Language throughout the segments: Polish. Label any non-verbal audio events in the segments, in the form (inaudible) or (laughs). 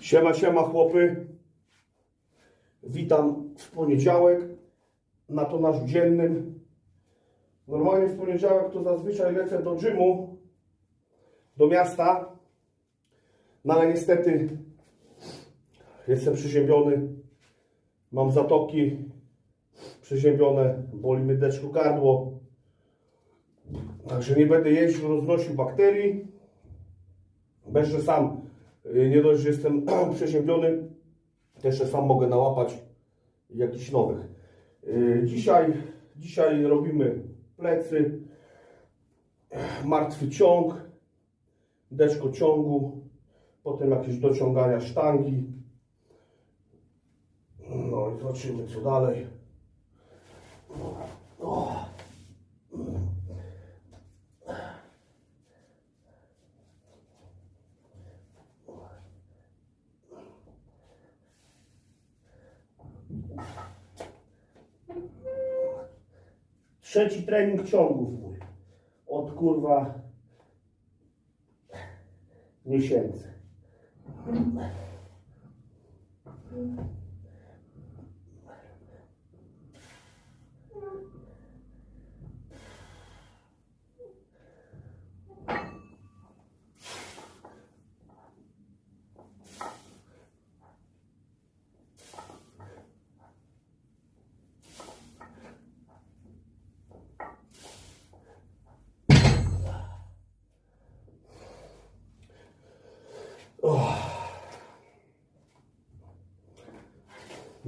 Siema, siema chłopy. Witam w poniedziałek na to nasz dziennym. Normalnie w poniedziałek to zazwyczaj lecę do gymu, do miasta. No ale niestety jestem przeziębiony. Mam zatoki przeziębione, boli mnie deczko gardło. Także nie będę jeździł, roznosił bakterii. Że sam nie dość, że jestem (clears throat) przeziębiony, jeszcze sam mogę nałapać jakichś nowych. Y, Dzisiaj, dzisiaj robimy plecy, martwy ciąg, deszko ciągu, potem jakieś dociągania sztangi. No i zobaczymy co dalej. Trzeci trening ciągów mój. Od kurwa miesięcy.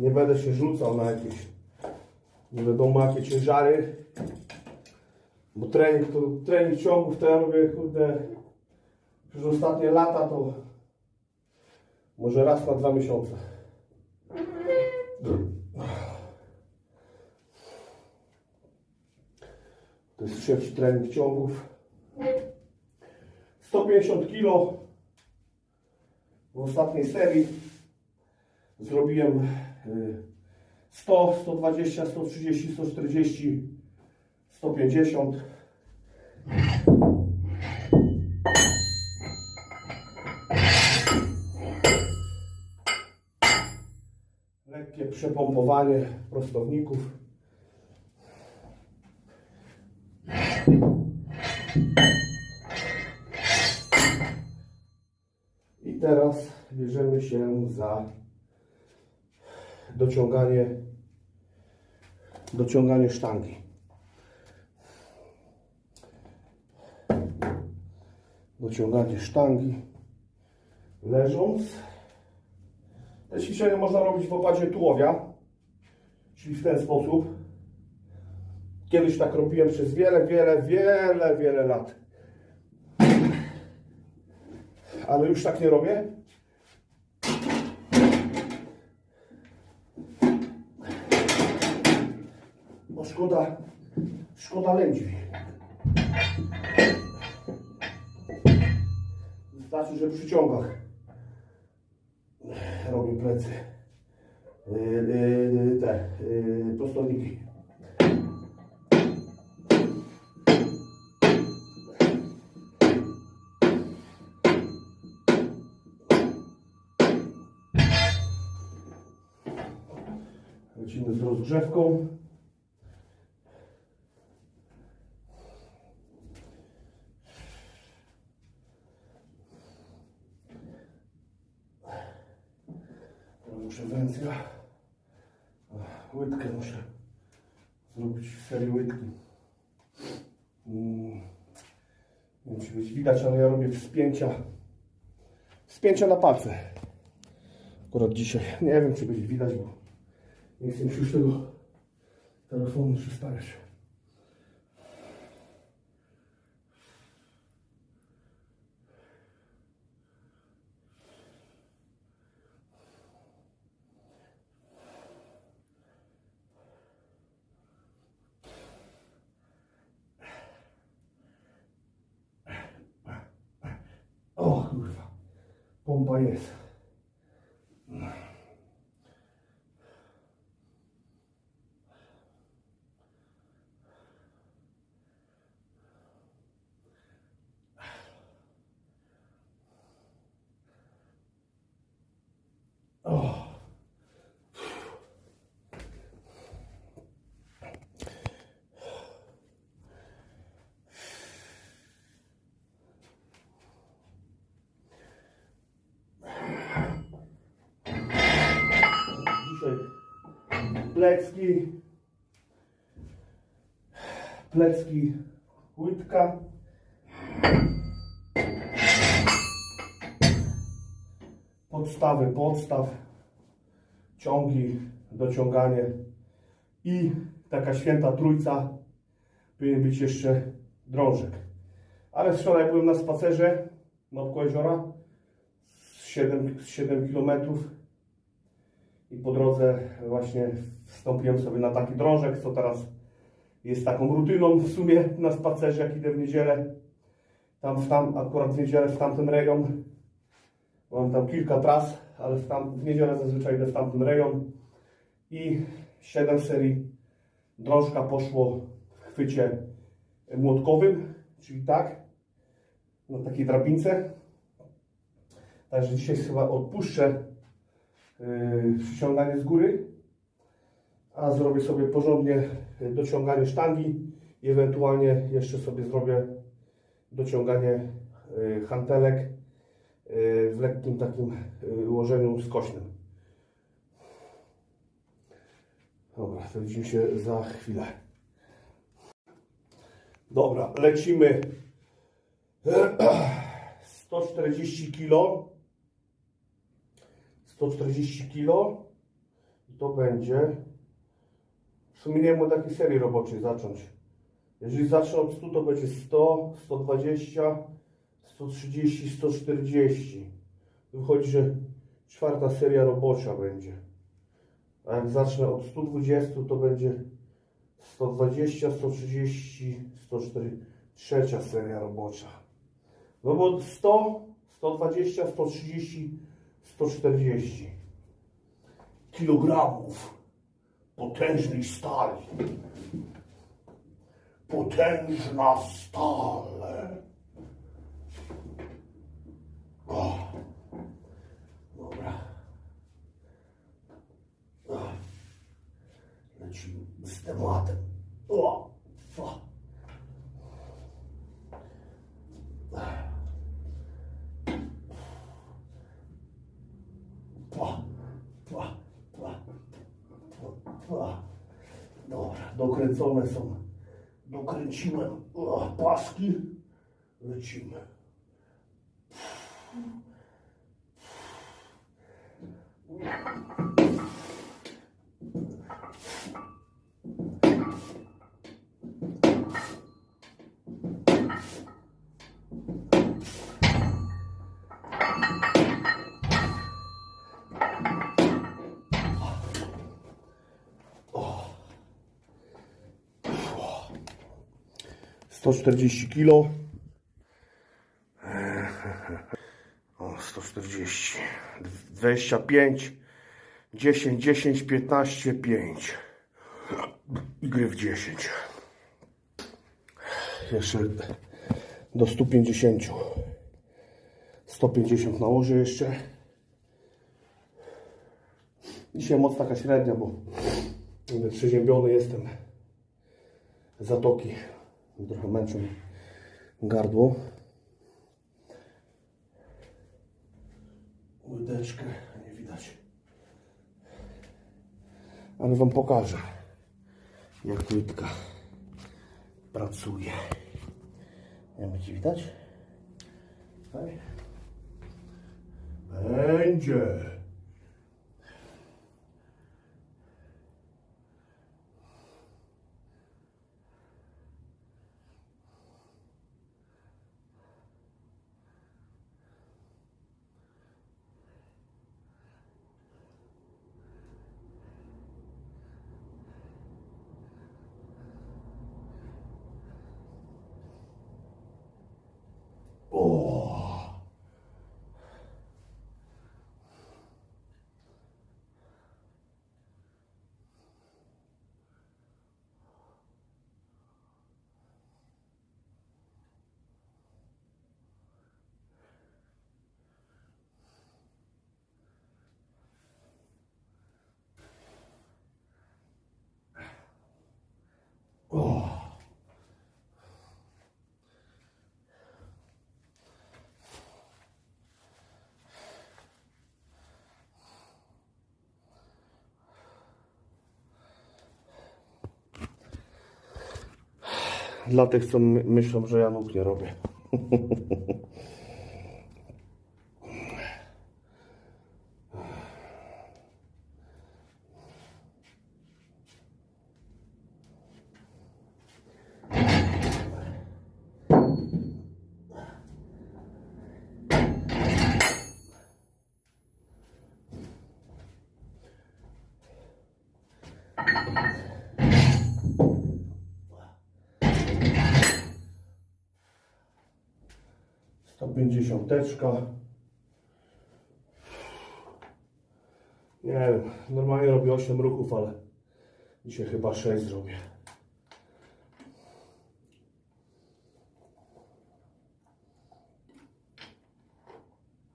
Nie będę się rzucał na jakieś nie wiadomo jakie ciężary. Bo trening, to, trening ciągów to ja robię kurde przez ostatnie lata to może raz na dwa miesiące. To jest trzeci trening ciągów. 150 kg w ostatniej serii zrobiłem 100, 120, 130, 140, 150. Lekkie przepompowanie prostowników. I teraz bierzemy się za dociąganie, dociąganie sztangi. Dociąganie sztangi leżąc. Te ćwiczenie można robić w opadzie tułowia, czyli w ten sposób. Kiedyś tak robiłem przez wiele, wiele, wiele, wiele lat. Ale już tak nie robię. Bo szkoda, szkoda lędźwi. Wystarczy, że przy ciągach robię plecy. Yy, yy, te yy, prostowniki. Lecimy z rozgrzewką. Węzła. Łydkę muszę zrobić serię łydki. Mm. Nie wiem, czy być widać, ale ja robię wspięcia. Wspięcia na palce. Akurat dzisiaj. Nie wiem, czy będzie widać, bo nie chcę już tego telefonu przystawiać. O kurwa, pompa jest. Plecki, plecki łydka, podstawy podstaw, ciągi, dociąganie. I taka święta trójca. Powinien być jeszcze drążek. Ale wczoraj byłem na spacerze nad jeziora z 7, z 7 km i po drodze właśnie wstąpiłem sobie na taki drążek, co teraz jest taką rutyną w sumie na spacerze, jak idę w niedzielę. Tam, w tam akurat w niedzielę w tamten rejon. Mam tam kilka tras, ale w, tam, w niedzielę zazwyczaj idę w tamten rejon. I 7 serii drążka poszło w chwycie młotkowym, czyli tak, na takiej drabince. Także dzisiaj chyba odpuszczę przyciąganie z góry, a zrobię sobie porządnie yy, dociąganie sztangi i ewentualnie jeszcze sobie zrobię dociąganie yy, hantelek w lekkim takim ułożeniu skośnym. Dobra, to widzimy się za chwilę. Dobra, lecimy. (clears throat) 140 kg. 140 kg. I to będzie. W sumie nie wiem od jakiej serii roboczej zacząć. Jeżeli zacznę od 100, to będzie 100, 120, 130, 140. Wychodzi, że czwarta seria robocza będzie. A jak zacznę od 120, to będzie 120, 130, 140, trzecia seria robocza. No bo 100, 120, 130, 140 kilogramów potężnej stali. Potężna stal. O, dobra. O, lecimy z tematem. O. Dobra, dokręcone są. Dokręciłem paski. Lecimy. Yeah. 140 kg. O, 140. 25, 10, 10, 15, 5. Gry w 10. Jeszcze do 150. 150 nałożę jeszcze. Dzisiaj moc taka średnia, bo mm, przeziębiony jestem. Zatoki trochę męczą gardło. Łydeczkę nie widać. Ale Wam pokażę, jak łydka pracuje. Nie będzie widać? Będzie. Dla tych, co my- myślą, że ja nóg nie robię. (laughs) pięćdziesiąteczka. Nie wiem, normalnie robię 8 ruchów, ale dzisiaj chyba 6 zrobię.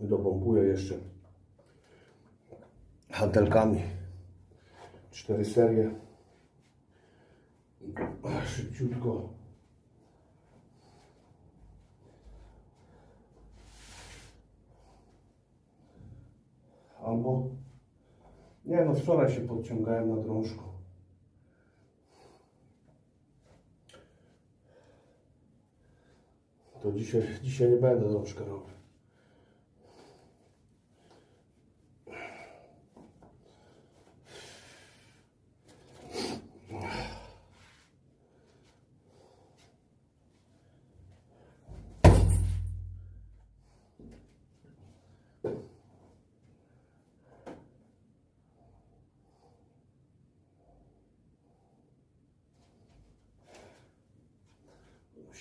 I dopompuję jeszcze hantelkami. Cztery serie. Szybciutko. Albo... Nie no, wczoraj się podciągałem na drążku. To dzisiaj, dzisiaj nie będę drążka robił.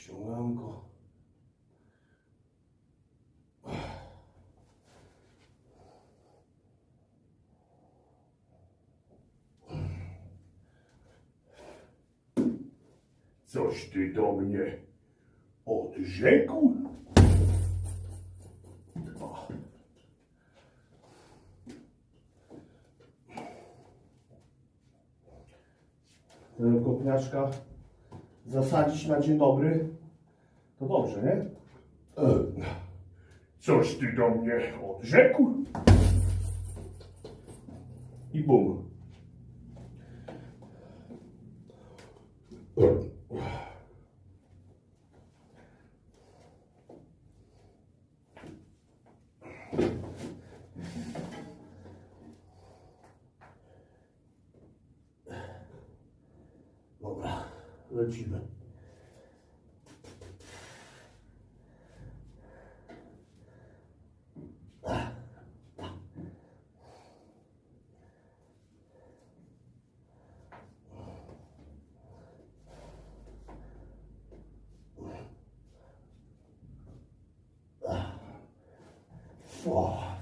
Ściąganko. Coś ty do mnie odrzekł? Tego kopniaczka zasadzić na dzień dobry. To dobrze, nie? E, Coś ty do mnie odrzekł? I bum. Dobra, lecimy. O.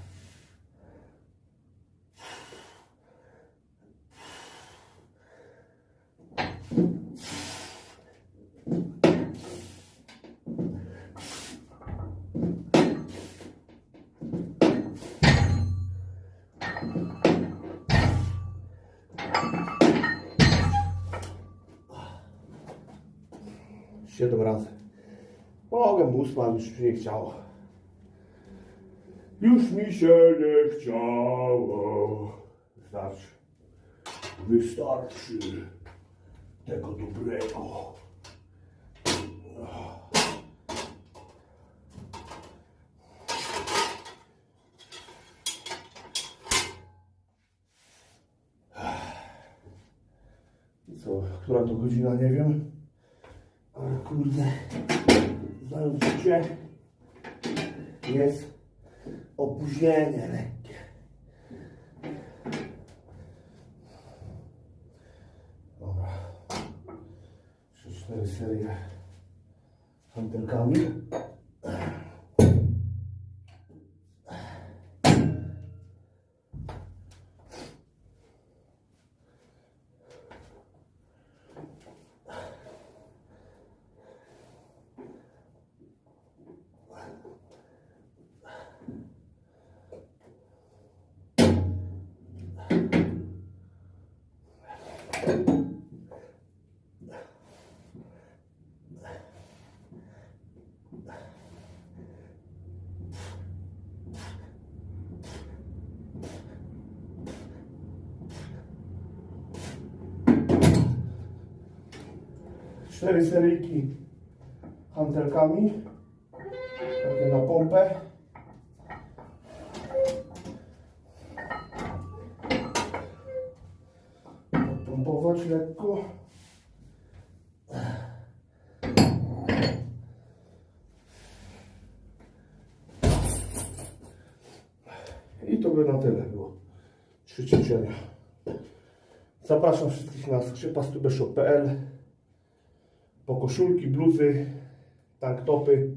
Siedem razy. Mogę ósma, już mi się nie chciało. Już mi się nie chciało. Wystarczy. Wystarczy tego dobrego. Co, która to godzina, nie wiem. Kurde, znając jest opóźnienie lekkie. Dobra. Trzy, cztery serie hantelkami. Cztery seryjki hantelkami. Takie na pompę. Pompować lekko. I to by na tyle było. Trzy ćwiczenia. Zapraszam wszystkich na skrzypastubeszop.pl po koszulki, bluzy, tanktopy,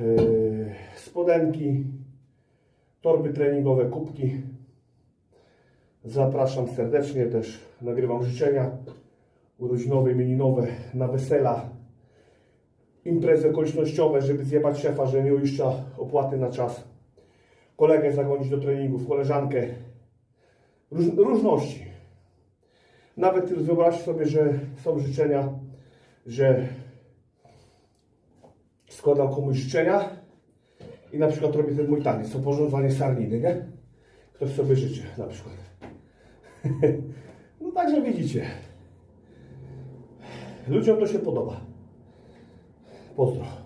yy, spodenki, torby treningowe, kubki. Zapraszam serdecznie też. Nagrywam życzenia urodzinowe, imieninowe, na wesela, imprezy okolicznościowe, żeby zjebać szefa, że nie uiszcza opłaty na czas. Kolegę zagonić do treningów, koleżankę. Róż, różności. Nawet wyobraźcie sobie, że są życzenia, że składam komuś życzenia i na przykład robię ten mój taniec, to porządzanie sarniny, nie? Ktoś sobie życzy na przykład. (laughs) No także widzicie. Ludziom to się podoba. Pozdro.